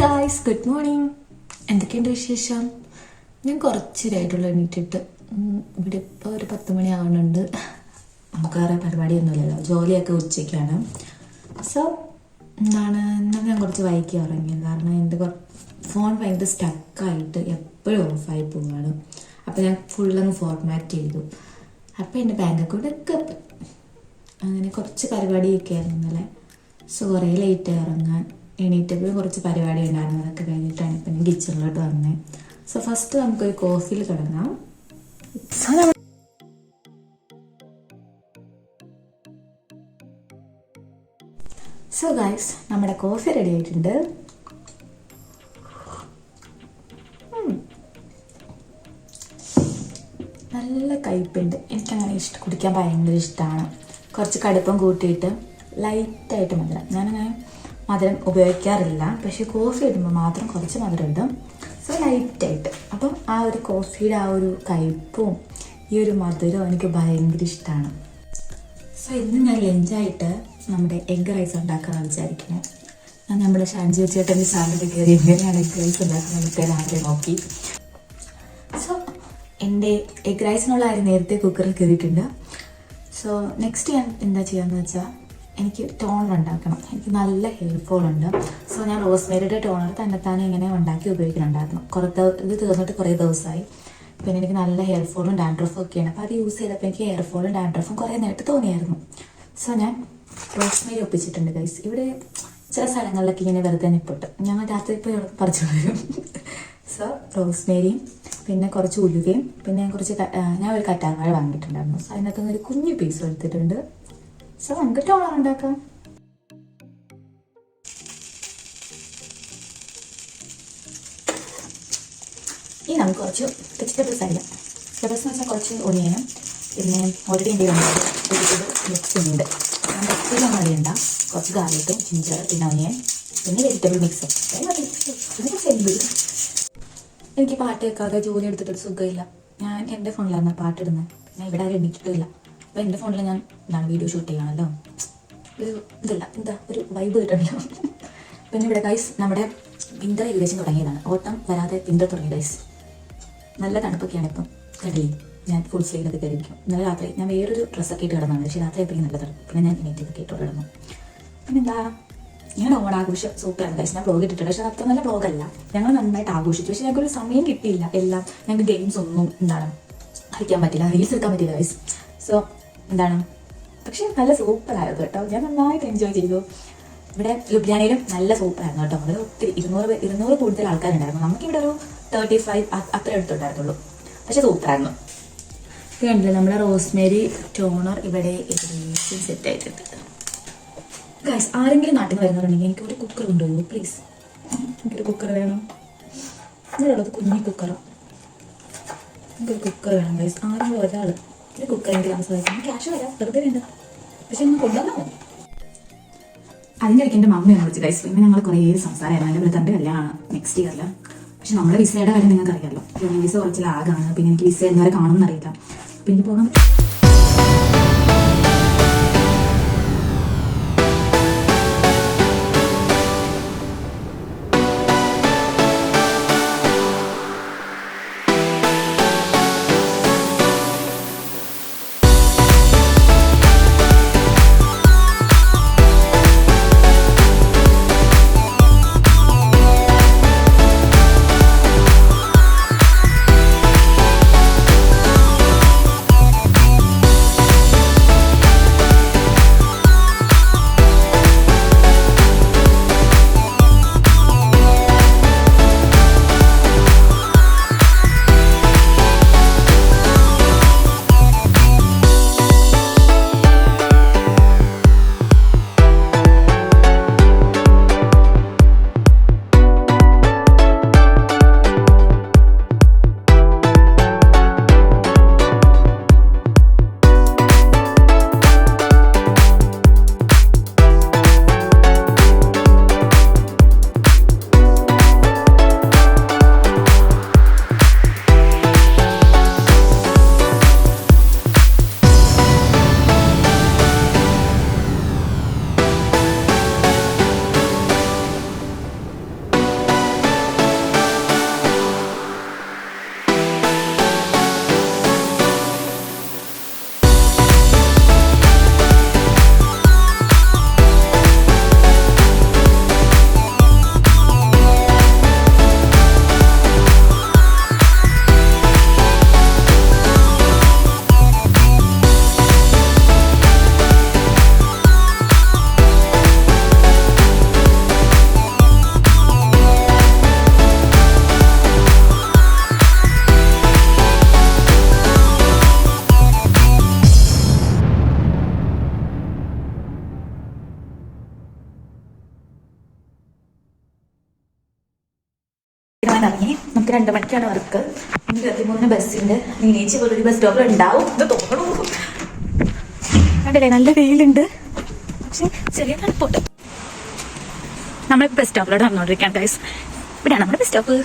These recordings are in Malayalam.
ഗായ്സ് ഗുഡ് മോർണിംഗ് എന്തൊക്കെയുണ്ട് വിശേഷം? ഞാൻ കുറച്ചിരായിട്ടുള്ള എണീറ്റിട്ട്. ഇവിടെ ഇപ്പോൾ ഒരു പത്ത് മണി ആവുന്നുണ്ട് നമുക്ക് വേറെ പരിപാടിയൊന്നുമില്ലല്ലോ. ജോലിയൊക്കെ ഉച്ചയ്ക്കാണ്. സോ എന്താണ്? എന്നാൽ ഞാൻ കുറച്ച് വൈകി ഉറങ്ങിയത് കാരണം എന്റെ ഫോൺ ഭയങ്കര സ്റ്റക്കായിട്ട് എപ്പോഴും ഓഫായി പോവാണ്. അപ്പോൾ ഞാൻ ഫുള്ളങ്ങ് ഫോർമാറ്റ് ചെയ്തു. അപ്പോൾ എന്റെ ബാങ്ക് അക്കൗണ്ട് ഒക്കെ. അങ്ങനെ കുറച്ച് പരിപാടിയൊക്കെ ആയിരുന്നു ഇന്നലെ. സോ കുറേ ലേറ്റ് ഇറങ്ങാൻ എണീറ്റപ്പോൾ കുറച്ച് പരിപാടി ഉണ്ടായിരുന്നു. അതൊക്കെ കഴിഞ്ഞിട്ടാണ് ഇപ്പം കിച്ചണിലോട്ട് വന്നത് സോ ഫസ്റ്റ് നമുക്കൊരു കോഫിയിൽ തുടങ്ങാം. സോ ഗൈസ് നമ്മുടെ കോഫി റെഡി ആയിട്ടുണ്ട്. നല്ല കയ്പുണ്ട് എനിക്കങ്ങനെ ഇഷ്ടം കുടിക്കാൻ ഭയങ്കര ഇഷ്ടമാണ് കുറച്ച് കടുപ്പം കൂട്ടിയിട്ട് ലൈറ്റായിട്ട് മധുരം. ഞാനങ്ങനെ മധുരം ഉപയോഗിക്കാറില്ല. പക്ഷേ കോഫി ഇടുമ്പോൾ മാത്രം കുറച്ച് മധുരം ഇടും. സോ ലൈറ്റായിട്ട് അപ്പം ആ ഒരു കോഫിയുടെ ആ ഒരു കയ്പും ഈ ഒരു മധുരവും എനിക്ക് ഭയങ്കര ഇഷ്ടമാണ് സോ ഇന്ന് ഞാൻ ലഞ്ചായിട്ട് നമ്മുടെ എഗ് റൈസ് ഉണ്ടാക്കാമെന്ന് വിചാരിക്കുന്നത് ഞാൻ നമ്മുടെ ഷാൻജി വെച്ചേട്ടന്റെ സാലഡ് കയറി എങ്ങനെയാണ് എഗ് റൈസ് ഉണ്ടാക്കുന്നത് രാവിലെ നോക്കി. സോ എന്റെ എഗ് റൈസിനുള്ള അരി നേരത്തെ കുക്കറിൽ കയറിയിട്ടുണ്ട്. സോ നെക്സ്റ്റ് ഞാൻ എന്താ ചെയ്യാന്ന് വെച്ചാൽ എനിക്ക് ടോണർ ഉണ്ടാക്കണം. എനിക്ക് നല്ല ഹെയർഫോൾ ഉണ്ട്. സോ ഞാൻ റോസ്മേരിയുടെ ടോണർ തന്നെ തന്നെത്താനെ ഇങ്ങനെ ഉണ്ടാക്കി ഉപയോഗിക്കുന്നുണ്ടായിരുന്നു കുറേ ഇത് തീർന്നിട്ട് കുറേ ദിവസമായി. പിന്നെ എനിക്ക് നല്ല ഹെയർഫോളും ഡാൻഡ്രഫും ഒക്കെയാണ്. അപ്പോൾ അത് യൂസ് ചെയ്തപ്പോൾ എനിക്ക് ഹെയർഫോളും ഡാൻഡ്രഫും കുറേ നേരിട്ട് തോന്നിയായിരുന്നു. സോ ഞാൻ റോസ്മേരി ഒപ്പിച്ചിട്ടുണ്ട് ഗൈസ് ഇവിടെ ചില സ്ഥലങ്ങളിലൊക്കെ ഇങ്ങനെ വെറുതെ നിപ്പിട്ട് ഞങ്ങൾ രാത്രി പോയി പറിച്ചു വരും. സോ റോസ്മേരിയും പിന്നെ കുറച്ച് ഉലുവയും പിന്നെ കുറച്ച് ഞാൻ ഒരു കറ്റാർവാഴ വാങ്ങിയിട്ടുണ്ടായിരുന്നു. സോ അതിനകത്തുനിന്ന് ഒരു കുഞ്ഞു പീസ് എടുത്തിട്ടുണ്ട്. സോ നമുക്ക് ഉണ്ടാക്കാം ഇനി നമുക്ക് കുറച്ച് വെജിറ്റബിൾസ് അരിയാം വെജിറ്റബിൾസ് എന്ന് വെച്ചാൽ കുറച്ച് ഒനിയനും പിന്നെ ഓൾറെഡി എന്റെ വെജിറ്റബിൾ മിക്സ് ഉണ്ട് ഒത്തിരി അറിയണ്ട കുറച്ച് ഗാർലിക്കും ജിഞ്ചർ പിന്നെ ഒനിയൻ പിന്നെ വെജിറ്റബിൾ മിക്സ് എനിക്ക് പാട്ട് കേൾക്കാതെ ജോലി എടുത്തിട്ട് സുഖമില്ല ഞാൻ എന്റെ ഫോണിലാണ് പാട്ടിടുന്നത് ഞാൻ ഇവിടെ ആരും എണീറ്റിട്ടില്ല അപ്പോൾ എന്റെ ഫോണിൽ ഞാൻ എന്താണ് വീഡിയോ ഷൂട്ട് ചെയ്യണമല്ലോ ഒരു ഇതല്ല എന്താ ഒരു വൈബ് കിട്ടണല്ലോ. പിന്നെ ഇവിടെ ഗൈസ് നമ്മുടെ വിന്റർ ഏകദേശം തുടങ്ങിയതാണ്. ഓട്ടം വരാതെ വിന്റർ തുടങ്ങി ഗൈസ് നല്ല തണുപ്പൊക്കെയാണ് ഇപ്പം. കടലിൽ ഞാൻ ഫുൾ സ്ലീവൊക്കെ കയറിയിരിക്കും ഇന്നലെ രാത്രി ഞാൻ വേറൊരു ഡ്രസ്സൊക്കെ ഇട്ട് കിടന്നാണ് പക്ഷേ രാത്രി എപ്പോഴും നല്ല തണുപ്പ്. പിന്നെ ഞാൻ ഇനേറ്റൊക്കെ ഇട്ട് കിടന്നു. പിന്നെന്താ? ഞാൻ ഓണാഘോഷം സൂപ്പറാണ് ഗൈസ് ഞാൻ ബ്ലോഗ് ഇട്ടിട്ടുണ്ട്. പക്ഷേ അത് അത്ര നല്ല ബ്ലോഗല്ല ഞങ്ങൾ നന്നായിട്ട് ആഘോഷിച്ചു. പക്ഷേ ഞങ്ങൾക്കൊരു സമയം കിട്ടിയില്ല. എല്ലാം ഞങ്ങൾക്ക് ഗെയിംസ് ഒന്നും എന്താണ് കളിക്കാൻ പറ്റില്ല. റീൽസ് എടുക്കാൻ പറ്റില്ല ഗൈസ് സോ എന്താണ്? പക്ഷേ നല്ല സൂപ്പറായിരുന്നു കേട്ടോ. ഞാൻ നന്നായിട്ട് എൻജോയ് ചെയ്തു. ഇവിടെ ലുബ്ലിയാനയിലും നല്ല സൂപ്പറായിരുന്നു കേട്ടോ. അവിടെ ഒത്തിരി ഇരുന്നൂറ് ഇരുന്നൂറ് കൂടുതൽ ആൾക്കാരുണ്ടായിരുന്നു. നമുക്കിവിടെ ഒരു തേർട്ടി ഫൈവ് അത്ര എടുത്തുണ്ടായിരുന്നുള്ളൂ പക്ഷെ സൂപ്പറായിരുന്നു കണ്ടില്ലേ? നമ്മുടെ റോസ്മേരി ടോണർ ഇവിടെ ഏകദേശം സെറ്റ് ആയിട്ടുണ്ട്. ഗൈസ് ആരെങ്കിലും നാട്ടിൽ നിന്ന് വരുന്നവരുണ്ടെങ്കിൽ എനിക്ക് ഒരു കുക്കർ കൊണ്ടുപോകൂ പ്ലീസ് എനിക്കൊരു കുക്കർ വേണം. ഇതിലുള്ളത് കുഞ്ഞി കുക്കറാണ് എനിക്കൊരു കുക്കർ വേണം ഗൈസ് ആരെങ്കിലും ഒരാൾ ഒരു എനിക്ക് താമസം ക്യാഷ് വരാം വെറുതെ വേണ്ട. പക്ഷെ ഒന്ന് കൊണ്ടുവന്നാൽ മതി. അതിന്റെ എന്റെ മമ്മ വിളിച്ചു ഗൈസ് പിന്നെ ഞങ്ങൾ കുറേ സംസാരമായിരുന്നു എന്റെ ബ്രദറിന്റെ കല്യാണം നെക്സ്റ്റ് ഇയറിൽ പക്ഷെ നമ്മുടെ വിസയുടെ കാര്യം നിങ്ങൾക്ക് അറിയാമല്ലോ വിസ കുറച്ച് ലാഗാണ് പിന്നെ എനിക്ക് വിസ എന്നവരെ കാണുമെന്ന് അറിയില്ല. അപ്പം എനിക്ക് പോകാൻ രണ്ട് മണിക്കാണ് വർക്ക്. ഇരുപത്തിമൂന്ന് ബസ്സിന്റെ നീനേച്ചി പോലൊരു ബസ് സ്റ്റോപ്പിൽ ഉണ്ടാവും. ഇത് തോന്നണു. കണ്ടില്ലേ നല്ല വെയിലുണ്ട്. പക്ഷെ ചെറിയ തണുപ്പുണ്ട്. നമ്മളിപ്പോൾ ബസ് സ്റ്റോപ്പിലോട്ട് വന്നുകൊണ്ടിരിക്കുകയാണ് ഗൈസ് ഇവിടെയാണ് നമ്മുടെ ബസ് സ്റ്റോപ്പ്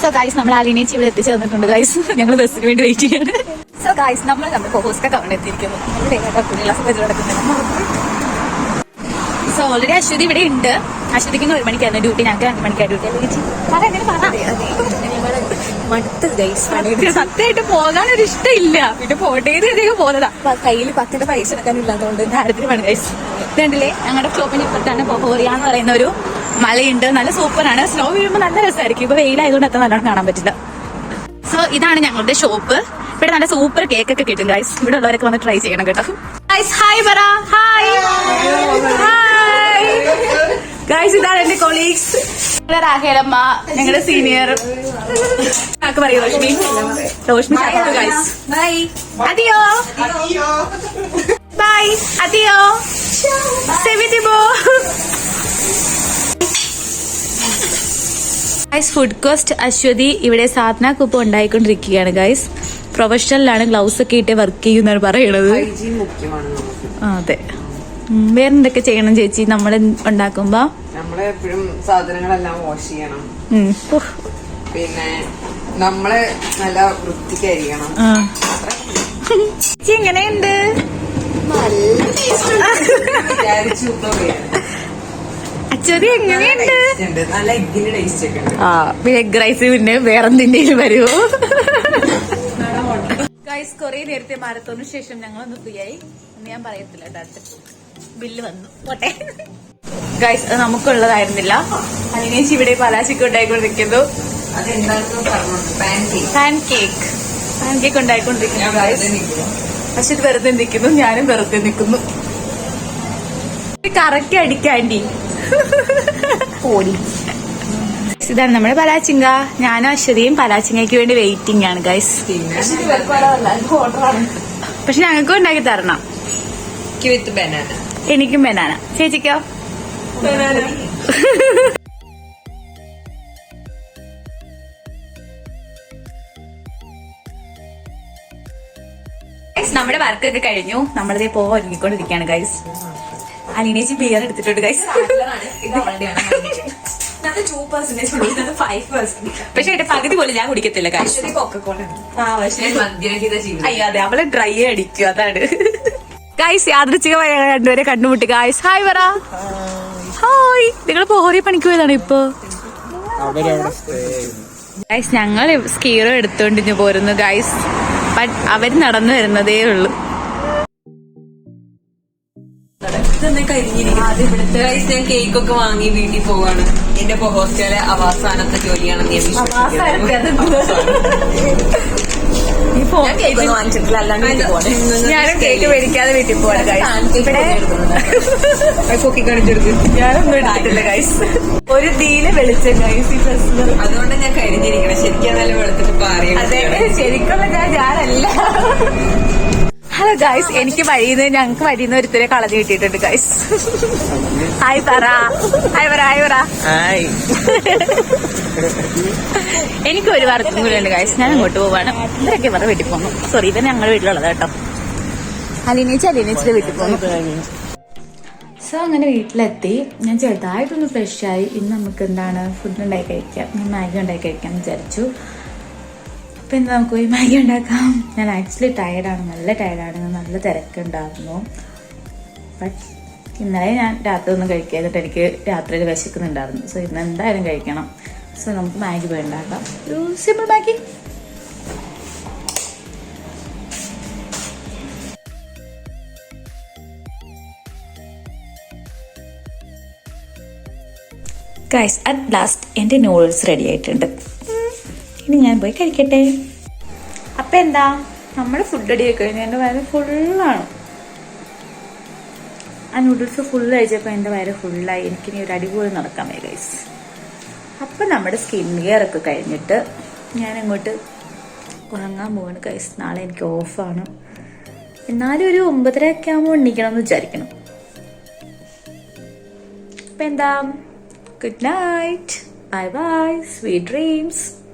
സോ ഗൈസ് നമ്മൾ ആലിനേച്ചി ഇവിടെ എത്തിച്ചേർന്നിട്ടുണ്ട് ഗൈസ് ഞങ്ങൾ ബസ്സിന് വേണ്ടി വെയിറ്റ് ചെയ്യാണ്. സോ ഗൈസ് നമ്മൾ നമ്മുടെ ഹോസ്റ്റൊക്കെ അവിടെ എത്തിയിരിക്കുന്നു. നമ്മുടെ ക്ലാസ് നടക്കുന്നത് സോ ഓൾറെഡി അശ്വതി ഇവിടെ ഉണ്ട്. അശ്വതിക്ക് ഒരു മണിക്കായിരുന്നു ഡ്യൂട്ടി ഞങ്ങൾക്ക് രണ്ട് മണിക്കാണ് ഡ്യൂട്ടി മടുത്ത് ഗൈസ് സത്യമായിട്ട് ഒരു ഇഷ്ടമില്ല. പിന്നെ പോട്ടേത് അധികം പോകുന്നതാ കയ്യിൽ പത്തിന്റെ പൈസ എടുക്കാനില്ലാത്തതുകൊണ്ട് ദാരിദ്ര്യം വേണം ഗൈസ് ഇതുണ്ടല്ലേ? ഞങ്ങളുടെ ഷോപ്പിന് ഇപ്പത്താണ് പോറിയ എന്ന് പറയുന്ന ഒരു മലയുണ്ട്. നല്ല സൂപ്പറാണ് സ്നോ വീഴുമ്പോൾ നല്ല രസമായിരിക്കും. ഇപ്പൊ വെയിലായതുകൊണ്ട് അത്ര നല്ലോണം കാണാൻ പറ്റില്ല. സോ ഇതാണ് ഞങ്ങളുടെ ഷോപ്പ് ഇവിടെ നല്ല സൂപ്പർ കേക്ക് ഒക്കെ കിട്ടും ഗൈസ് ഇവിടെ ഉള്ളവരൊക്കെ വന്ന് ട്രൈ ചെയ്യണം കേട്ടോ. ഗൈസ് ഹായ് പറ. ഹായ് ഹായ് ഗൈസ് ഇതാണ് എന്റെ കൊളീഗ്സ് രാഹേലമ്മ ഞങ്ങളുടെ സീനിയർ ആക്ക് പറയൂ റോഷ്മി റോഷ്മി ഗായ്സ് ബൈ അതെയോ? ബൈ അതെയോ? സെവിറ്റിബോ? ഗൈസ് ഫുഡ് കോസ്റ്റ് അശ്വതി ഇവിടെ സാധന കുപ്പ് ഉണ്ടായിക്കൊണ്ടിരിക്കുകയാണ് ഗൈസ് പ്രൊഫഷണലിലാണ് ഗ്ലൗസ് ഒക്കെ ഇട്ട് വർക്ക് ചെയ്യുന്നവർ പറയണത്. അതെ. ഉം, വേറെന്തൊക്കെ ചെയ്യണം ചേച്ചി? നമ്മൾ ഉണ്ടാക്കുമ്പോ? നമ്മൾ എപ്പോഴും സാധനങ്ങളെല്ലാം വാഷ് ചെയ്യണം. പിന്നെ നമ്മൾ നല്ല വൃത്തിക്കായിരിക്കണം. ചേച്ചി എങ്ങനെയുണ്ട്? അശ്വതി എങ്ങനെയുണ്ട്. നല്ല എഗ്ഗിന്റെ ടേസ്റ്റ് ഒക്കെ ആ പിന്നെ എഗ് റൈസ് പിന്നെ വേറെന്തിന്റെയും വരുമോ ഗൈസ് കുറെ നേരത്തെ മാരത്തോണിന് ശേഷം ഞങ്ങൾ ഒന്ന് ഫ്രീ ആയി. എന്ന് ഞാൻ പറയത്തില്ല ബില്ല് വന്നു. പോട്ടെ. ഗൈസ് അത് നമുക്കുള്ളതായിരുന്നില്ല. അതിനേച്ച് ഇവിടെ പലാശിക്ക് ഉണ്ടായിക്കൊണ്ടിരിക്കുന്നു. Pancake pancake pancake pancake ഉണ്ടായിക്കൊണ്ടിരിക്കുന്നു പക്ഷെ ഇത് വെറുതെ നിൽക്കുന്നു. ഞാനും വെറുതെ നിൽക്കുന്നു. കറക്റ്റ് അടിക്കാണ്ടി ഓടി ഇതാണ് നമ്മുടെ പലാച്ചിങ്ക. ഞാനും അശ്വതിയും പലാച്ചിങ്ങയ്ക്ക് വേണ്ടി വെയിറ്റിംഗ് ആണ് ഗൈസ് പക്ഷെ ഞങ്ങൾക്കും ഉണ്ടാക്കി തരണം. വിത്ത് ബനാന എനിക്കും ബനാന. ചേച്ചിക്കോ? നമ്മുടെ വർക്കൊക്കെ കഴിഞ്ഞു. നമ്മളിതേ പോവാൻ ഒരുങ്ങിക്കൊണ്ടിരിക്കുകയാണ് ഗൈസ് അലീനേച്ചി ബിയർ എടുത്തിട്ടുണ്ട് ഗൈസ് പക്ഷെ എന്റെ പകുതി പോലും ഞാൻ കുടിക്കത്തില്ല ജീവിതം. അയ്യോ അതെ അവൾ ഡ്രൈ അടിക്കും അതാണ്. ഗൈസ് യാദൃച്ഛികമായ രണ്ടുപേരെ കണ്ടുമുട്ടി. ഗായ്സ് ഹായ് പറ ഹായ് നിങ്ങൾ പോറി പണിക്ക് പോയതാണ് ഇപ്പൊ. ഗായ്സ് ഞങ്ങൾ സ്കീറോ എടുത്തോണ്ടിഞ്ഞു പോരുന്നു ഗായ്സ് ബട്ട് അവർ നടന്നു വരുന്നതേ ഉള്ളൂ. ഞാൻ കേക്ക് ഒക്കെ വാങ്ങി വീട്ടിൽ പോവാണ്. എന്റെ ഹോസ്റ്റലിലെ അവസാനത്തെ ജോലിയാണെന്ന് ഞാനും കേക്ക് മേടിക്കാതെ വീട്ടിൽ പോവാണ് ഇവിടെ അത് പൊക്കി കാണിച്ചെടുത്ത് ഞാനൊന്നും എടുത്തിട്ടില്ല ഗൈസ് ഒരു തീൽ വെളിച്ചം ഗൈസ് ഈ പ്രശ്നം അതുകൊണ്ട് ഞാൻ കരിഞ്ഞിരിക്കണം ശരിക്കും നല്ല വെളുത്തിട്ട് പാറിയ അതെ ശരിക്കുള്ള ഞാൻ ഞാനല്ല. ഗൈസ് എനിക്ക് വഴിന്ന് ഞങ്ങൾക്ക് വഴിന്ന് ഒരുത്തരെ കളഞ്ഞു കിട്ടിയിട്ടുണ്ട് ഗൈസ് ഹായ് പറ. ഹായ് പറ ഹായ് പറ. എനിക്ക് ഒരു വർക്കും കൂടി ഉണ്ട് ഗൈസ് ഞാൻ അങ്ങോട്ട് പോവാണ്. ഇവരൊക്കെ ഇവരുടെ വീട്ടിൽ പോന്നു. സോറി ഇവൻ ഞങ്ങളുടെ വീട്ടിലുള്ളത് കേട്ടോ. അലിനേച്ച് അലിനേച്ചിന്റെ വീട്ടിൽ പോന്നു. സോ അങ്ങനെ വീട്ടിലെത്തി. ഞാൻ ചെറുതായിട്ടൊന്ന് ഫ്രഷ് ആയി. ഇന്ന് നമുക്ക് എന്താണ് ഫുഡ് ഉണ്ടാക്കി കഴിക്കാം. ഞാൻ മാഗി ഉണ്ടാക്കി കഴിക്കാൻ വിചാരിച്ചു. അപ്പം ഇന്ന് നമുക്ക് പോയി മാഗി ഉണ്ടാക്കാം. ഞാൻ ആക്ച്വലി ടയർഡാണ് നല്ല ടയർഡാണ് നല്ല തിരക്കുണ്ടായിരുന്നു. ബട്ട് ഇന്നലെ ഞാൻ രാത്രി ഒന്നും കഴിക്കാതിട്ട് എനിക്ക് രാത്രിയിൽ വിശക്കുന്നുണ്ടായിരുന്നു. സോ ഇന്ന് എന്തായാലും കഴിക്കണം. സോ നമുക്ക് മാഗി പോയി ഉണ്ടാക്കാം. ഒരു simple Maggi. Guys at last എന്റെ നൂഡിൽസ് റെഡി ആയിട്ടുണ്ട്. ഇനി ഞാൻ പോയി കഴിക്കട്ടെ. അപ്പം എന്താ? നമ്മൾ ഫുഡ് റെഡി ആയി എന്റെ വയറ് ഫുള്ളാണ് ആ നൂഡിൽസ് ഫുൾ കഴിച്ചപ്പോൾ എന്റെ വയറ് ഫുള്ളായി എനിക്കിനി ഒരു അടിപൊളി നടക്കാൻ ഗൈസ് അപ്പം നമ്മുടെ സ്കിൻ കെയർ ഒക്കെ കഴിഞ്ഞിട്ട് ഞാൻ അങ്ങോട്ട് ഉറങ്ങാൻ പോവാണ് ഗൈസ് നാളെ എനിക്ക് ഓഫാണ്. എന്നാലും ഒരു ഒമ്പതര ഒക്കെ ആകുമ്പോൾ എണ്ണിക്കണം എന്ന് വിചാരിക്കണം അപ്പം എന്താ? Good night bye bye sweet dreams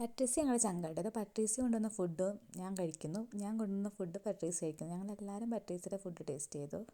പട്രീസി ഞങ്ങളുടെ ചങ്കായിട്ട്. അത് പട്രീസി കൊണ്ടുവന്ന ഫുഡ് ഞാൻ കഴിക്കുന്നു. ഞാൻ കൊണ്ടുവന്ന ഫുഡ് പട്രീസി കഴിക്കുന്നു. ഞങ്ങളെല്ലാവരും പട്രീസിയുടെ ഫുഡ് ടേസ്റ്റ് ചെയ്തു.